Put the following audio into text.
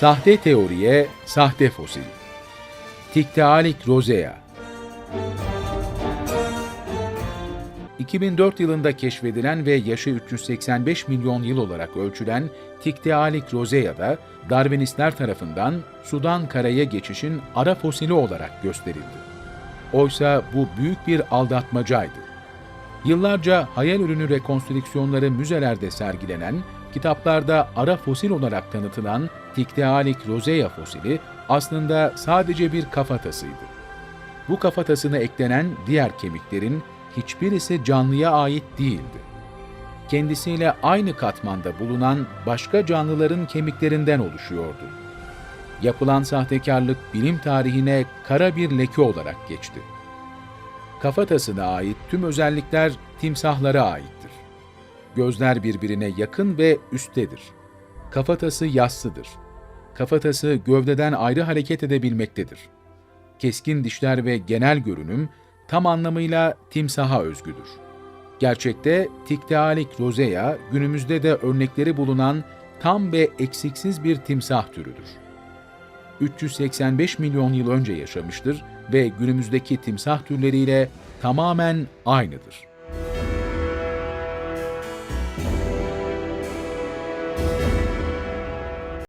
Sahte teoriye, sahte fosil. Tiktaalik rozea. 2004 yılında keşfedilen ve yaşı 385 milyon yıl olarak ölçülen Tiktaalik rozea'da Darwinistler tarafından sudan karaya geçişin ara fosili olarak gösterildi. Oysa bu büyük bir aldatmacaydı. Yıllarca hayal ürünü rekonstrüksiyonları müzelerde sergilenen, kitaplarda ara fosil olarak tanıtılan Tiktaalik rozea fosili aslında sadece bir kafatasıydı. Bu kafatasına eklenen diğer kemiklerin hiçbirisi canlıya ait değildi. Kendisiyle aynı katmanda bulunan başka canlıların kemiklerinden oluşuyordu. Yapılan sahtekarlık bilim tarihine kara bir leke olarak geçti. Kafatasına ait tüm özellikler timsahlara aittir. Gözler birbirine yakın ve üsttedir. Kafatası yassıdır. Kafatası gövdeden ayrı hareket edebilmektedir. Keskin dişler ve genel görünüm tam anlamıyla timsaha özgüdür. Gerçekte Tiktaalik rozea günümüzde de örnekleri bulunan tam ve eksiksiz bir timsah türüdür. 385 milyon yıl önce yaşamıştır ve günümüzdeki timsah türleriyle tamamen aynıdır.